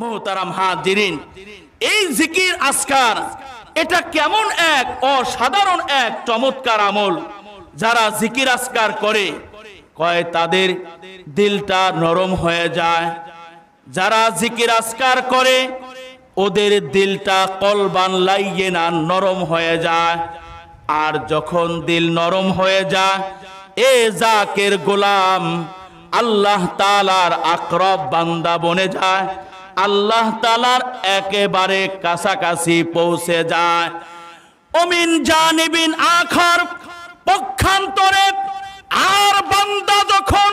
মোহতারাম হাজিরিন। এই জিকির আসকার এটা কেমন এক অসাধারণ এক চমৎকার আমল। যারা জিকির আসকার করে, কয় তাদের দিলটা নরম হয়ে যায়। যারা জিকির আসকার করে, ওদের দিলটা কলবান লাইয়ে না নরম হয়ে যায়। আর যখন দিল নরম হয়ে যায়, এ জাকের গোলাম আল্লাহ তালার আকরব বান্দা বনে যায়। আল্লাহ তালার একেবারে কাছাকাছি পৌঁছে যায়। অমিন জানিবিন আখার পক্ষান্তরে, আর বান্দা যখন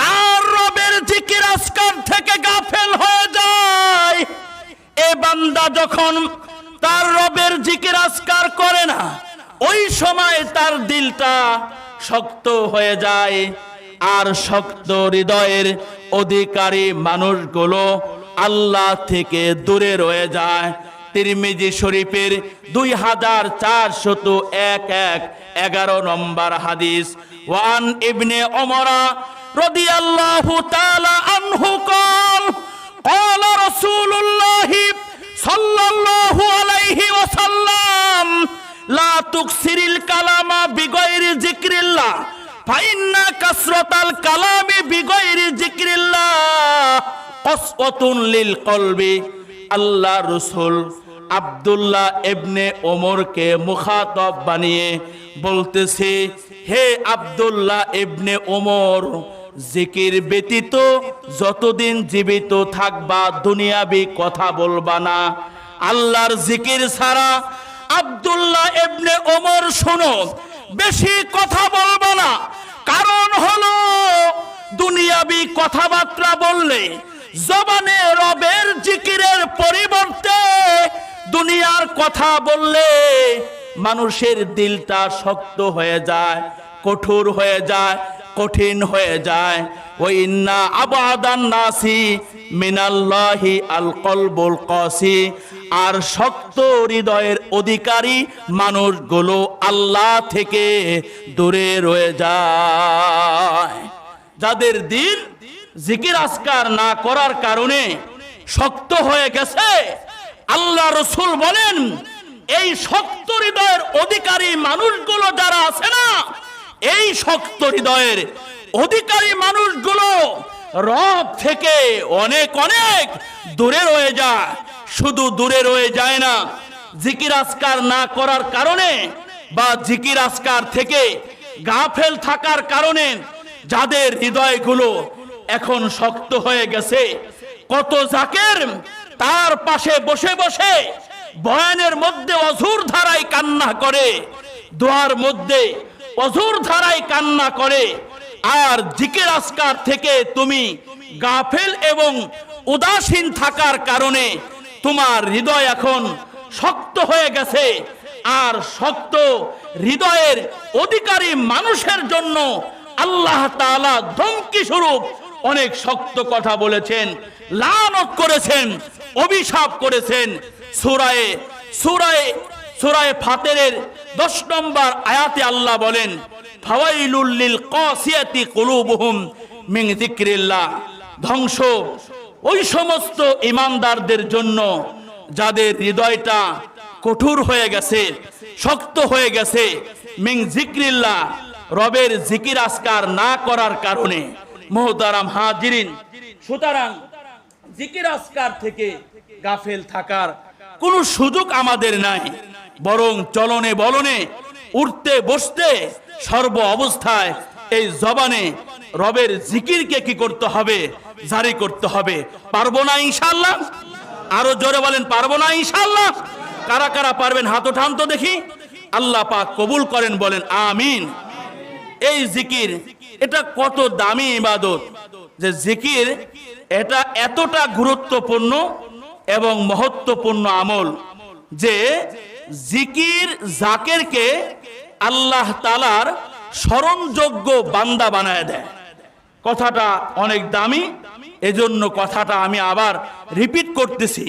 তার রবের জিকির আসকার থেকে গাফেল হয়ে যায়, এ বান্দা যখন তার রবের জিকির আসকার করে না, ওই সময় তার দিলটা শক্ত হয়ে যায়। আর শক্ত হৃদয়ের অধিকারী মানুষগুলো আল্লাহ থেকে দূরে রয়ে যায় তিরমিজি শরীফের দুই হাজার চারশত এক এক এগারো নম্বর হাদিস ওয়ান ইবনে ওমরা রাদিয়াল্লাহু তাআলা আনহু قال قال رسول الله صلى الله عليه وسلم لا تكسر الكلام بغير ذكر الله فإن كثرة الكلام بغير ذكر الله কসওয়াতুন লিল কলবি। আল্লাহ রসুল আবদুল্লাহ এবনে ওমরকে মুখাতব বানিয়ে বলতেছে, হে আবদুল্লাহ এবনে ওমর, জিকির ব্যতীত যতদিন জীবিত থাকবা দুনিয়াবি কথা বলবা না। আল্লাহর জিকির ছাড়া আবদুল্লাহ এবনে ওমর শোনো, বেশি কথা বলবা না। কারণ হলো, দুনিয়াবি কথাবার্তা বললে জবানে রবের জিকিরের পরিবর্তে দুনিয়ার কথা বললে মানুষের দিলটা শক্ত হয়ে যায়, কঠোর হয়ে যায়, কঠিন হয়ে যায়। ওই ইন্না আবাদান নাসি মিনাল্লাহি আল কলবুল কসি। আর শক্ত হৃদয়ের অধিকারী মানুষগুলো আল্লাহ থেকে দূরে রয়ে যায়। যাদের দিল জিকির আসকার না করার কারণে শক্ত হয়ে গেছে। আল্লাহ রসুল বলেন, এই শক্ত হৃদয়ের অধিকারী মানুষগুলো যারা আছে না, এই শক্ত হৃদয়ের অধিকারী মানুষগুলো রব থেকে অনেক অনেক দূরে রয়ে যায়। শুধু দূরে রয়ে যায় না, জিকির আসকার না করার কারণে বা জিকির আসকার থেকে গাফেল থাকার কারণে যাদের হৃদয়গুলো এখন শক্ত হয়ে গেছে। কত জাকের তার পাশে বসে বসে বয়ানের মধ্যে অঝুর ধারায় কান্না করে, দোয়ার মধ্যে অঝুর ধারায় কান্না করে। আর জিকের আসকার থেকে তুমি গাফেল এবং উদাসীন থাকার কারণে তোমার হৃদয় এখন শক্ত হয়ে গেছে। আর শক্ত হৃদয়ের অধিকারী মানুষের জন্য আল্লাহ তাআলা ধমকি স্বরূপ অনেক শক্ত কথা বলেছেন, লানত করেছেন, অভিশাপ করেছেন সুরায়ে সুরায়ে সুরায়ে ফাতেরের দশ নম্বর আয়াতে আল্লাহ বলেন, ফাওয়াইলুল লিল কাসিয়াতি কুলুবুহুম মিন যিকরিল্লাহ। ধ্বংস ওই সমস্ত ইমানদারদের জন্য যাদের হৃদয়টা কঠোর হয়ে গেছে, শক্ত হয়ে গেছে মিং জিক্রিল্লা রবের জিকির আসকার না করার কারণে। মোহতারাম হাজিরিন। সুতরাং জিকির আসকার থেকে গাফেল থাকার কোনো সুযোগ আমাদের নাই। বরং চলনে বলনে, উঠতে বসতে সর্ব অবস্থায় এই জবানে রবের জিকিরকে কি করতে হবে, জারি করতে হবে। পারব না ইনশাল্লাহ আরও জোরে বলেন, পারব না ইনশাল্লাহ কারা কারা পারবেন হাত ওঠান তো দেখি। আল্লাহ পাক কবুল করেন, বলেন, আমিন। এই জিকির এটা কত দামি ইবাদত যে জিকির এটা এতটা গুরুত্বপূর্ণ এবং মহত্বপূর্ণ আমল যে জিকির জাকেরকে আল্লাহ তালার স্মরণযোগ্য বান্দা বানায় দেয়। কথাটা অনেক দামি, এজন্য কথাটা আমি আবার রিপিট করতেছি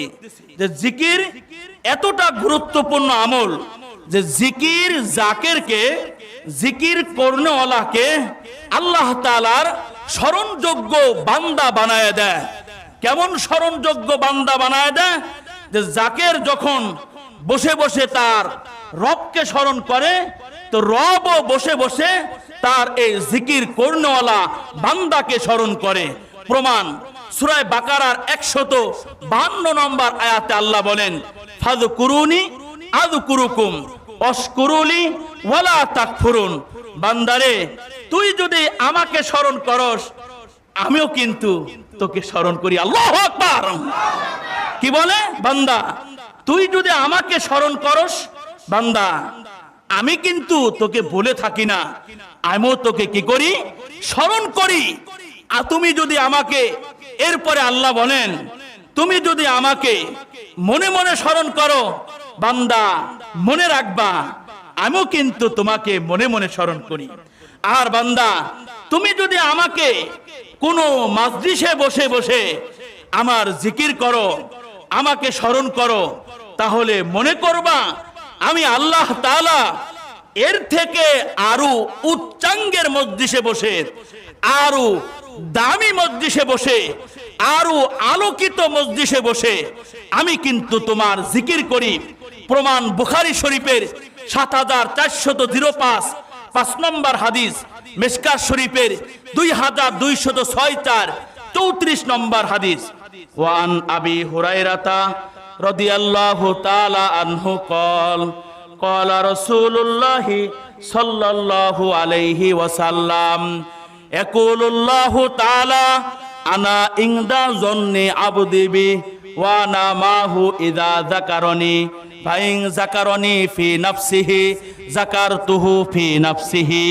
যে জিকির এতটা গুরুত্বপূর্ণ আমল যে জিকির জাকেরকে, জিকির কর্ণওয়ালাকে আল্লাহ তালার স্মরণযোগ্য বান্দা বানায় দেয়। কেমন স্মরণযোগ্য বান্দা বানায় দেয়? যে জাকের যখন বসে বসে তার রবকে স্মরণ করে, তো রবও বসে বসে তার এই জিকির কর্ণওয়ালা বান্দাকে স্মরণ করে। প্রমাণ সুরায় বাকারার একশত বান্ন নম্বর আয়াতে আল্লাহ বলেন ফাদু কুরুনি আদু কুরুকুম অস্কুরুলি ওয়ালা তাকফুরুন। বান্দারে তুই যদি আমাকে স্মরণ করস, আমিও কিন্তু তোকে স্মরণ করি। আল্লাহ আকবার! কি বলে? বান্দা, তুই যদি আমাকে স্মরণ করস, বান্দা, আমি কিন্তু তোকে বলে থাকি না। আমিও তোকে কি করি? স্মরণ করি। আর তুমি যদি আমাকে, এরপরে আল্লাহ বলেন, তুমি যদি আমাকে মনে মনে স্মরণ করো, বান্দা, মনে রাখবা। আমিও কিন্তু তোমাকে মনে মনে স্মরণ করি। আর বান্দা, তুমি যদি আমাকে কোনো মাজলিসে বসে বসে আমার জিকির করো, আমাকে স্মরণ করো, তাহলে মনে করবা আমি আল্লাহ তাআলা এর থেকে আরও উচ্চাঙ্গের মজলিসে বসে, আরও দামি মজলিসে বসে, আরও আলোকিত মজলিসে বসে আমি কিন্তু তোমার জিকির করি। প্রমাণ বুখারি শরীফের সাত হাজার চারশত জিরো পাঁচ পাঁচ নম্বর হাদিস মেসকার শরীফের দুই হাজার দুইশত ছয় চার চৌত্রিশ নম্বর হাদিস ওয়ান আবি হুরাইরাতা রাদিয়াল্লাহু তাআলা আনহু কল قال رسول الله صلى الله عليه وسلم يقول الله تعالى أنا عند ظن عبدي بي ওয়ানা মাহু ইদা জাকারনি ফাইং জাকারনি ফি নাফসিহি জাকারতুহু ফি নাফসিহি,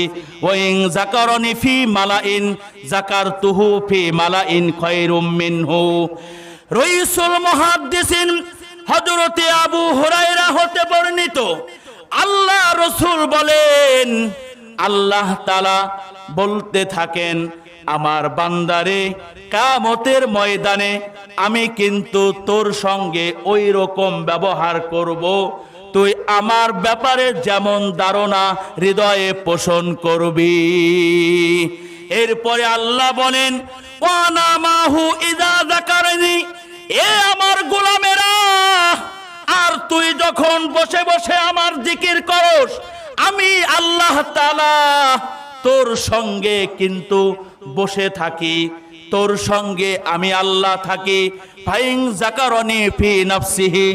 ওয়িং জাকারনি ফি মালাইন জাকারতুহু ফি মালাইন খয়রুম মিনহু। রইসুল মুহাদ্দিসিন হযরতে আবু হুরায়রা হতে বর্ণিত, আল্লাহ রসুল বলেন, আল্লাহ তালা বলতে থাকেন আমার বান্দারে কামতের ময়দানে আমি কিন্তু তোর সঙ্গে ওই রকম ব্যবহার করব। তুই আমার ব্যাপারে যেমন ধারণা হৃদয়ে পোষণ করবি। এরপরে আল্লাহ বলেন, ওয়ানা মাহু ইদা এ আমার গোলামেরা, আর তুই যখন বসে বসে আমার জিকির করস, আমি আল্লাহ তালা তোর সঙ্গে কিন্তু বসে থাকি, তোর সঙ্গে আমি আল্লাহ থাকি। ফাইং জাকারনি ফি নাফসিহি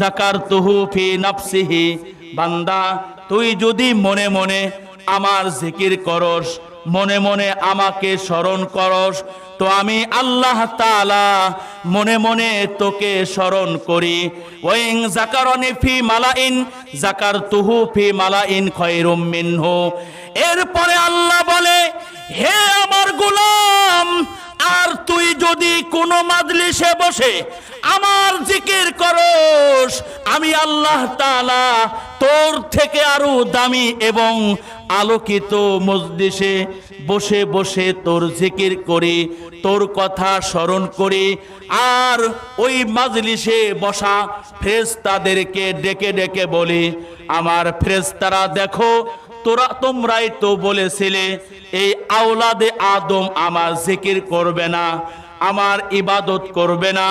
জাকার তুহু ফি নাফসিহি। বান্দা, তুই যদি মনে মনে আমার জিকির করস, মনে মনে আমাকে স্মরণ করস, তো আমি আল্লাহ তাআলা মনে মনে তোকে স্মরণ করি। ওয়াইং জাকারনি ফি মালাইন জাকার তুহু ফি মালাইন খয়রুম মিনহু। এরপরে আল্লাহ বলে, হে আমার গোলাম, আর তুই যদি কোনো মাজলিসে বসে আমার জিকির করস, আমি আল্লাহ তাআলা তোর থেকে আরও দামি এবং আলোকিত মজলিসে বসে বসে তোর জিকির করি, তোর কথা স্মরণ করি, আর ওই মাজলিসে বসা ফেরেশতাদেরকে ডেকে ডেকে বলি, আমার ফেরেশতারা, দেখো তোরা তোমরাই তো বলেছিলে, এই আওলাদে আদম আমার জিকির করবে না, আমার ইবাদত করবে না,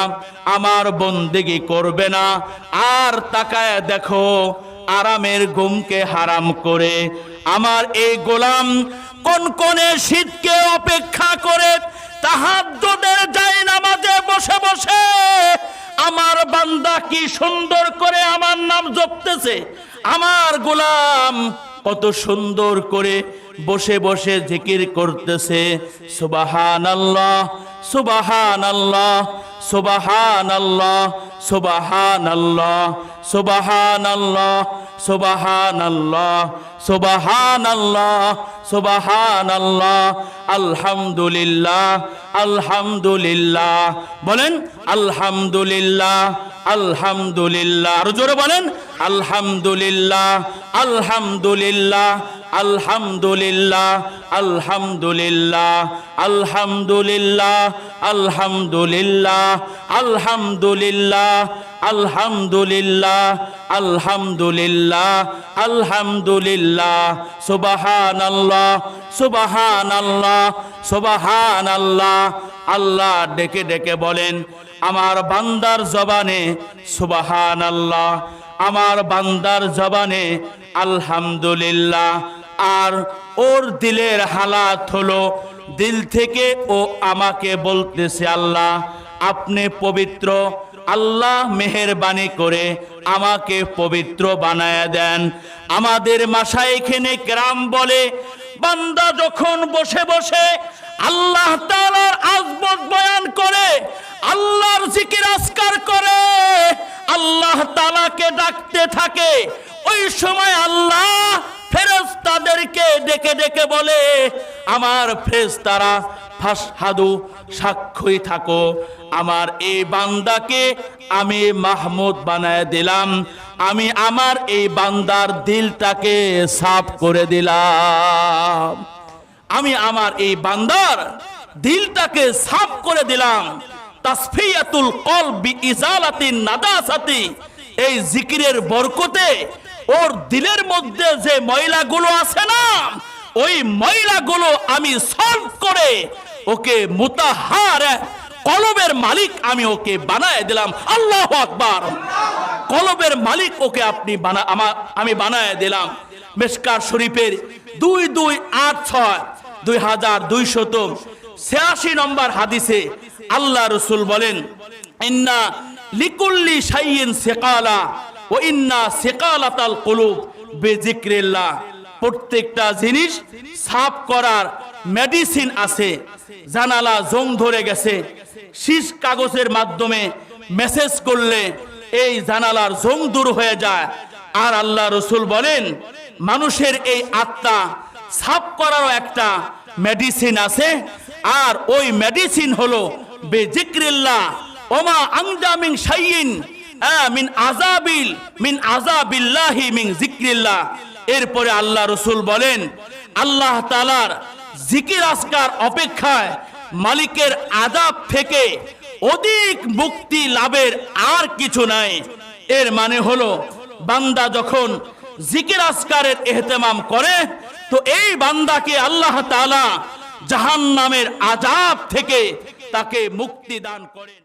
আমার বন্দেগি করবে না। আর তাকায় দেখো, আরামের গুমকে হারাম করে আমার এই গোলাম কোন কোনে শীতকে অপেক্ষা করে তাহাজ্জুদের যাই নামাজে বসে বসে, আমার বান্দা কি সুন্দর করে আমার নাম জপতেছে? আমার গোলাম কত সুন্দর করে বসে বসে জিকির করতেছে। সুবাহান আল্লাহ সুবাহান আল্লাহ সুবাহান আল্লাহ সুবাহান আল্লাহ সুবাহান আল্লাহ সুবাহান আল্লাহ সুবাহান আল্লাহ সুবাহান আল্লাহ আলহামদুলিল্লাহ আলহামদুলিল্লাহ, বলেন আলহামদুলিল্লাহ। আলহামদুলিল্লাহ। আরও জোরে বলেন, আলহামদুলিল্লাহ আলহামদুলিল্লাহ আলহামদুলিল্লাহ আলহামদুলিল্লাহ আলহামদুলিল্লাহ আলহামদুলিল্লাহ আলহামদুলিল্লাহ আলহামদুলিল্লাহ আলহামদুলিল্লাহ আলহামদুলিল্লাহ। সুবহানাল্লাহ সুবহানাল্লাহ সুবহানাল্লাহ। আল্লাহ ডেকে ডেকে বলেন আমার বান্দার জবানে সুবাহান আল্লাহ আমার বান্দার জবানে আলহামদুলিল্লাহ। আর ওর দিলের হালাত হলো, দিল থেকে ও আমাকে বলতেছে, আল্লাহ, আপনি পবিত্র, আল্লাহ মেহেরবানি করে আমাকে পবিত্র বানায় দেন। আমাদের মাসা এখানে গ্রাম বলে বান্দা যখন বসে বসে আল্লাহ তালার আজমত বয়ান করে, আল্লাহর জিকির আসকার করে, আল্লাহ তালাকে ডাকতে থাকে, ওই সময় আল্লাহ ফেরেশতাদেরকে ডেকে ডেকে বলে, আমার ফেরেশতারা ফাসহাদু সাক্ষী থাকো। আমার এই বান্দাকে আমি মাহমুদ বানায় দিলাম। আমি আমার এই বান্দার দিলটাকে সাফ করে দিলাম। আমি আমার এই বান্দার দিলটাকে সাফ করে দিলাম। তাসফিয়াতুল কলবি ইজালাতিন নাদাসাতি, এই জিকিরের বরকতে ওর দিলের মধ্যে যে ময়লাগুলো আছে না, ওই ময়লাগুলো আমি সলভ করে ওকে মুতাহার কলবের মালিক আমি ওকে বানায় দিলাম। আল্লাহ আকবার। কলবের মালিক ওকে আপনি বানা আমার আমি বানায় দিলাম। মেশকার শরীফের দুই দুই আট ছয় দুই হাজার দুই দুইশত ছিয়াশি নম্বর হাদিসে আল্লাহ রসুল বলেন, ইন্না লিকুল্লি সাইয়িন সেকালা ও ইন্না সেকালাতাল কুলুব বেজিক্রিল্লাহ। প্রত্যেকটা জিনিস সাফ করার মেডিসিন আছে। জানালা জং ধরে গেছে। শীষ কাগজের মাধ্যমে মেসেজ করলে এই জানালার জং দূর হয়ে যায়। আর আল্লাহ রসুল বলেন মানুষের এই আত্মা সাফ করারও একটা মেডিসিন আছে। আর ওই মেডিসিন হলো বেজিক্রিল্লাহ। ওমা আংদামিং শাইইন আহ, মিন আজাবিল মিন আজাবিল্লাহি মিন জিক্রিল্লাহ এরপরে আল্লাহ রসুল বলেন আল্লাহ তালার জিকির আসকার অপেক্ষায় মালিকের আদাব থেকে অধিক মুক্তি লাভের আর কিছু নাই। এর মানে হলো, বান্দা যখন জিকির আসকারের এহতেমাম করে, তো এই বান্দাকে আল্লাহ তালা জাহান নামের আজাব থেকে তাকে মুক্তি দান করেন।